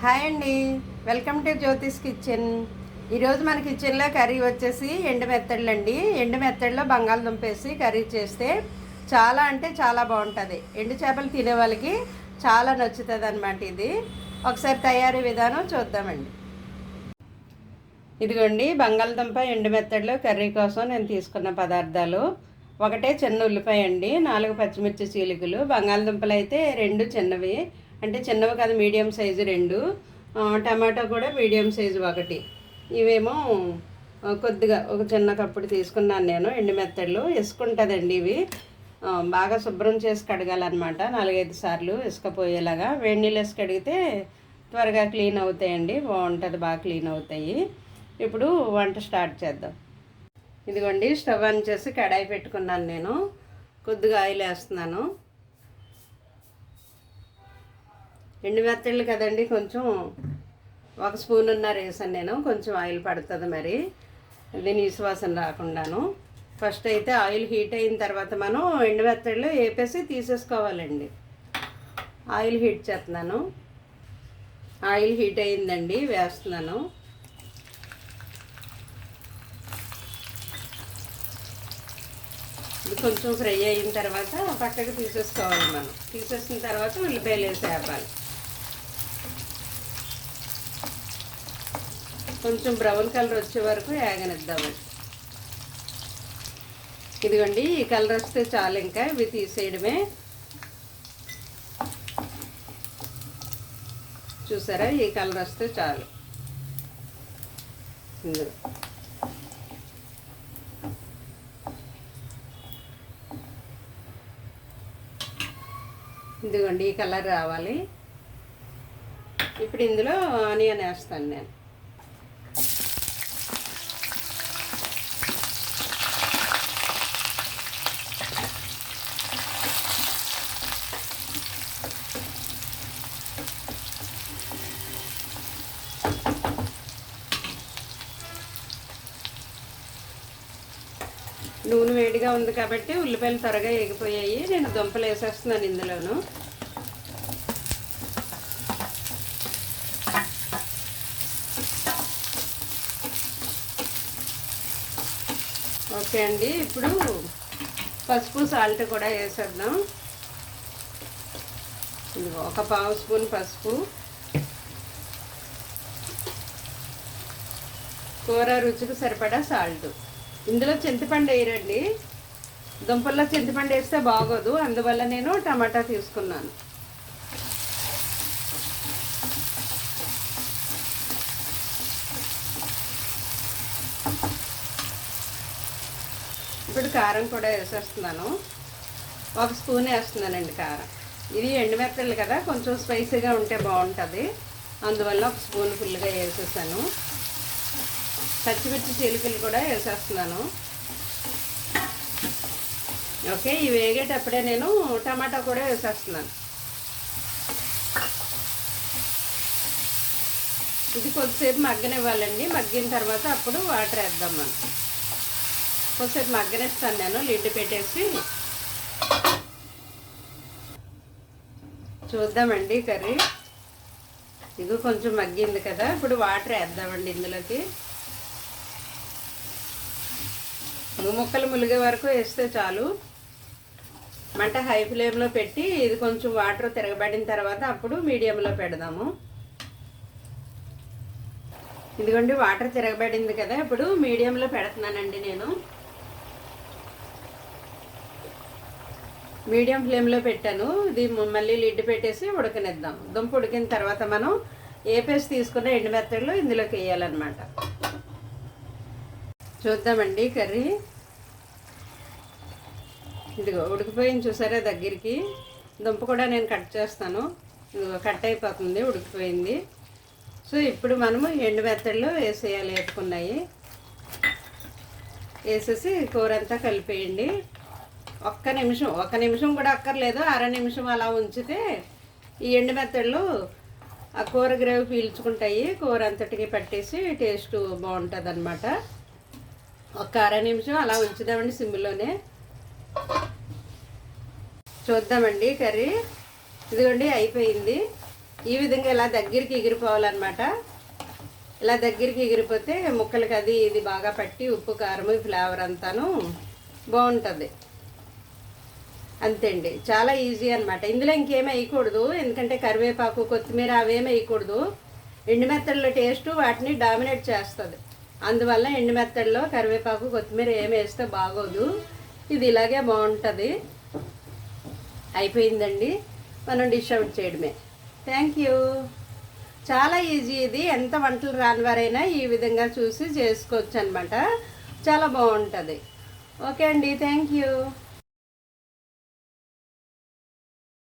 Hi అండి. Welcome to Jyothish kitchen. ఈరోజు మన కిచెన్లో కర్రీ వచ్చేసి ఎండు మెత్తళ్ళు అండి. ఎండు మెత్తడిలో బంగాళదుంప వేసి కర్రీ చేస్తే చాలా అంటే చాలా బాగుంటుంది. ఎండు చేపలు తినే వాళ్ళకి చాలా నచ్చుతుంది అనమాట ఇది. ఒకసారి తయారీ విధానం చూద్దామండి. ఇదిగోండి బంగాళదుంప ఎండు మెత్తడిలో కర్రీ కోసం నేను తీసుకున్న పదార్థాలు. ఒకటే చిన్న ఉల్లిపాయ అండి నాలుగు పచ్చిమిర్చి చీలికలు. బంగాళదుంపలు అయితే రెండు చిన్నవి. అంటే చిన్నవి కాదు మీడియం సైజు రెండు. టమాటో కూడా మీడియం సైజు ఒకటి. ఇవేమో కొద్దిగా ఒక చిన్న కప్పుడు తీసుకున్నాను నేను ఎండు మెత్తళ్ళు. ఇసుకుంటుందండి ఇవి. బాగా శుభ్రం చేసి కడగాలన్నమాట నాలుగైదు సార్లు ఇసుకపోయేలాగా. వేడి నీళ్ళు వేసి కడిగితే త్వరగా క్లీన్ అవుతాయండి బాగుంటుంది బాగా క్లీన్ అవుతాయి. ఇప్పుడు వంట స్టార్ట్ చేద్దాం. ఇదిగోండి స్టవ్ ఆన్ చేసి కడాయి పెట్టుకున్నాను నేను. కొద్దిగా ఆయిల్ వేస్తున్నాను. ఎండు మెత్తళ్ళు కదండి కొంచెం ఒక స్పూన్ ఉన్నారు వేసాను నేను కొంచెం ఆయిల్ పడుతుంది మరి. దీని విశ్వాసం రాకుండాను. ఫస్ట్ అయితే ఆయిల్ హీట్ అయిన తర్వాత మనం ఎండు మెత్తళ్ళు వేపేసి తీసేసుకోవాలండి. ఆయిల్ హీట్ చేస్తున్నాను. ఆయిల్ హీట్ అయిందండి వేస్తున్నాను. ఇది కొంచెం ఫ్రై అయిన తర్వాత పక్కకి తీసేసుకోవాలి మనం. తీసేసిన తర్వాత ఉల్లిపాయలు వేసేయాలి. కొంచెం బ్రౌన్ కలర్ వచ్చే వరకు వేగనిద్దామండి ఇదిగోండి ఈ కలర్ వస్తే చాలు ఇంకా ఇవి తీసేయడమే. చూసారా ఈ కలర్ వస్తే చాలు. ఇందులో ఇదిగోండి ఈ కలర్ రావాలి. ఇప్పుడు ఇందులో ఆనియన్ వేస్తాను నేను. నూనె వేడిగా ఉంది కాబట్టి ఉల్లిపాయలు త్వరగా ఎగిపోయాయి నేను దుంపలు వేసేస్తున్నాను ఇందులోను. ఓకే అండి. ఇప్పుడు పసుపు సాల్ట్ కూడా వేసేద్దాం. ఒక పావు స్పూన్ పసుపు. కూర రుచికి సరిపడా సాల్ట్. ఇందులో చింతపండు వేయరండి. దుంపల్లో చింతపండు వేస్తే బాగోదు. అందువల్ల నేను టమాటా తీసుకున్నాను. ఇప్పుడు కారం కూడా వేసేస్తున్నాను. ఒక స్పూన్ వేస్తున్నానండి కారం. ఇది ఎండుమిరపకాయలు కదా కొంచెం స్పైసీగా ఉంటే బాగుంటుంది. అందువల్ల ఒక స్పూన్ ఫుల్గా వేసేసాను. పచ్చిమిర్చి చిలుకలు కూడా వేసేస్తున్నాను. ఓకే ఇవి వేగేటప్పుడే నేను టమాటా కూడా వేసేస్తున్నాను. ఇది కొద్దిసేపు మగ్గనివ్వాలండి. మగ్గిన తర్వాత అప్పుడు వాటర్ వేద్దాం మనం. కొద్దిసేపు మగ్గనిస్తాను నేను లిడ్ పెట్టేసి. చూద్దామండి కర్రీ. ఇది కొంచెం మగ్గింది కదా ఇప్పుడు వాటర్ వేద్దామండి ఇందులోకి. ముక్కలు ములిగే వరకు వేస్తే చాలు. మంట హై ఫ్లేమ్లో పెట్టి ఇది కొంచెం వాటర్ తిరగబడిన తర్వాత అప్పుడు మీడియంలో పెడదాము. ఇదిగోండి వాటర్ తిరగబడింది కదా ఇప్పుడు మీడియంలో పెడుతున్నానండి నేను. మీడియం ఫ్లేమ్లో పెట్టాను. ఇది మళ్ళీ లిడ్ పెట్టేసి ఉడకనిద్దాం. దుంప ఉడికిన తర్వాత మనం ఏ పేస్ట్ తీసుకున్న ఎండు మెత్తడిలో ఇందులోకి వేయాలన్నమాట. చూద్దామండి కర్రీ. ఇదిగో ఉడికిపోయింది చూసారా దగ్గరికి. దుంప కూడా నేను కట్ చేస్తాను. ఇదిగో కట్ అయిపోతుంది ఉడికిపోయింది. సో ఇప్పుడు మనము ఎండు మెత్తళ్ళు వేసేయాలి వేసుకున్నాయి వేసేసి కూర అంతా కలిపేయండి. ఒక్క నిమిషం ఒక్క నిమిషం కూడా అక్కర్లేదు. అర నిమిషం అలా ఉంచితే ఈ ఎండు మెత్తళ్ళు ఆ కూర గ్రేవి పీల్చుకుంటాయి. కూర అంతటికి పట్టేసి టేస్ట్ బాగుంటుంది అనమాట ఒక అర నిమిషం అలా ఉంచుదామండి సిమ్లోనే. చూద్దామండి కర్రీ. ఇదిగోండి అయిపోయింది. ఈ విధంగా ఇలా దగ్గరికి ఎగిరిపోవాలన్నమాట. ఇలా దగ్గరికి ఎగిరిపోతే ముక్కలకి అది ఇది బాగా పట్టి ఉప్పు కారం ఫ్లేవర్ అంతాను బాగుంటుంది. అంతే అండి చాలా ఈజీ అనమాట ఇందులో ఇంకేమీ వేయకూడదు. ఎందుకంటే కరివేపాకు కొత్తిమీర అవేమి వేయకూడదు. ఎండుమెత్తడిలో టేస్ట్ వాటిని డామినేట్ చేస్తుంది. అందువల్ల ఎండుమెత్తడిలో కరివేపాకు కొత్తిమీర ఏమి వేస్తే బాగోదు. ఇది ఇలాగే బాగుంటుంది. అయిపోయిందండి. మనం డిష్ అవుట్ చేయడమే. థ్యాంక్ యూ చాలా ఈజీ ఇది. ఎంత వంటలు రాని వారైనా ఈ విధంగా చూసి చేసుకోవచ్చు అనమాట చాలా బాగుంటుంది. ఓకే అండి. Thank you